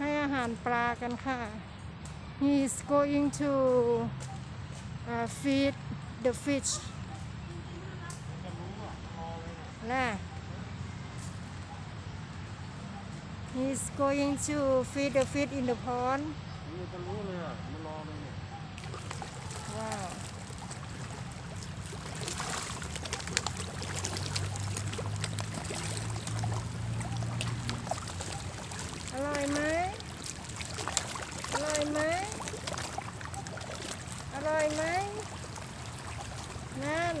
ให้อาหารปลากันค่ะ he is going to uh, feed the fish นะ he is going to feed the fish in the pond มันจะรู้เลยอะมันรอเลยเนี่ยว้าว อร่อยไหม อร่อยไหมอร่อยไหมนั่น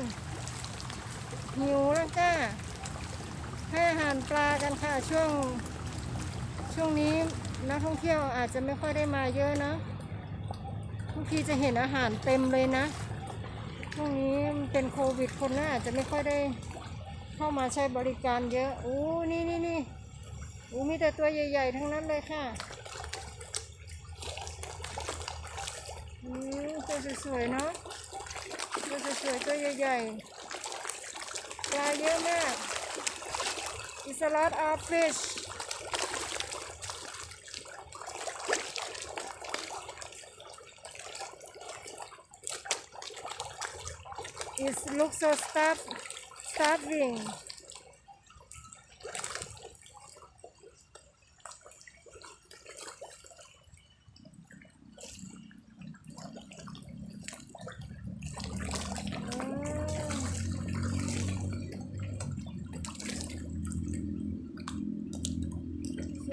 หิวแล้วจ้าให้อาหารปลากันค่ะช่วง ช่วงนี้นักท่องเที่ยวอาจจะไม่ค่อยได้มาเยอะนะบางทีจะเห็นอาหารเต็มเลยนะช่วงนี้มันเป็นโควิดคนน่าอาจจะไม่ค่อยได้เข้ามาใช้บริการเยอะอู้นี่นี่นี่อู้มีแต่ตัวใหญ่ ๆ ทั้งนั้นเลยค่ะ อืมตัวสวยๆเนาะตัวสวยๆตัวใหญ่ๆปลาเยอะมาก It's a lot of fish It looks so starv starving. สว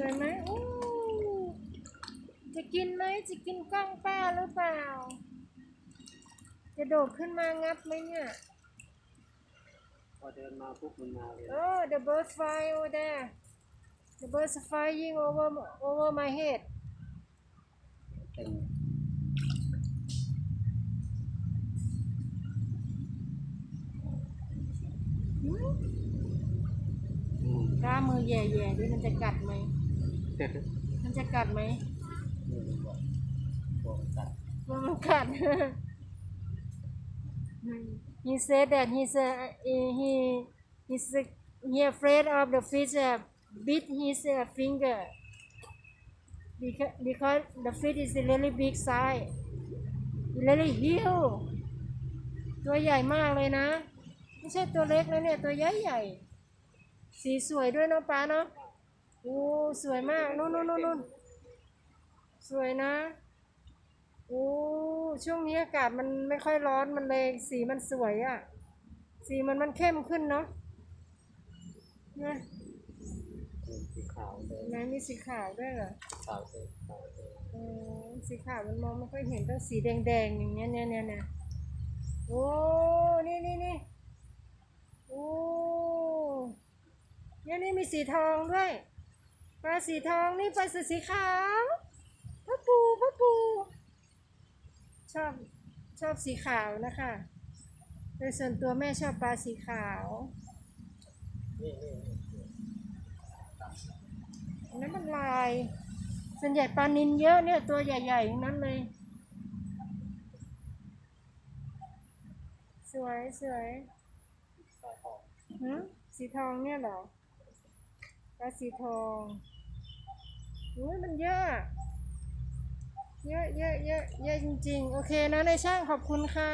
ยไหมโอ้จะกินไหมจะกินกล้องป้าหรือเปล่า จะโดดขึ้นมางับไหมเนี่ยพอเดินมาปุ๊บมันมาเลย Oh, the birds fly over there. The birds are flying over over my head. เต็มกล้ามือแย่ๆด้วยมันจะกัดไหม มันจะกัดไหมนี่มันบอกบอกตัดว่ามันกัด he said that he's uh, he he's he afraid of the fish uh, bit his uh, finger because because the fish is really big size really huge ตัวใหญ่มากเลยนะ ไม่ใช่ตัวเล็กนะเนี่ย ตัวใหญ่ใหญ่ สีสวยด้วยเนาะป้าเนาะ โอ้สวยมากนู่นนู่นนู่นนู่นสวยนะโอ้ช่วงนี้อากาศมันไม่ค่อยร้อนมันเลยสีมันสวยอะ่ะ สีมันมันเข้มขึ้นเนาะนะสีขาวเลยไหนมีสีขาวด้วยเหรอขาวเลยขาวเลยเออสีขาวมันมองไม่ค่อยเห็นต้องสีแดงๆอย่างเงี้ยเนี่ยเนี่ยเนี่ยโอ้นี่นี่นี่โอ้เนี่ยนี่มีสีทองด้วย ปลาสีทองนี่ปลาสีสีขาวพ่อปูพ่อปู ชอบชอบสีขาวนะคะโดยส่วนตัวแม่ชอบปลาสีขาวนี่นี่นี่อันนั้นมันลาย ส่วนใหญ่ปลานินเยอะเนี่ยตัวใหญ่ๆทั้งนั้นเลย สวยสวยสายทองหืมสีทองเนี่ยเหรอปลาสีทอง อุ้ยมันเยอะ เยอะเยอะเยอะเยอะจริงๆ โอเคนะในช่างขอบคุณค่ะ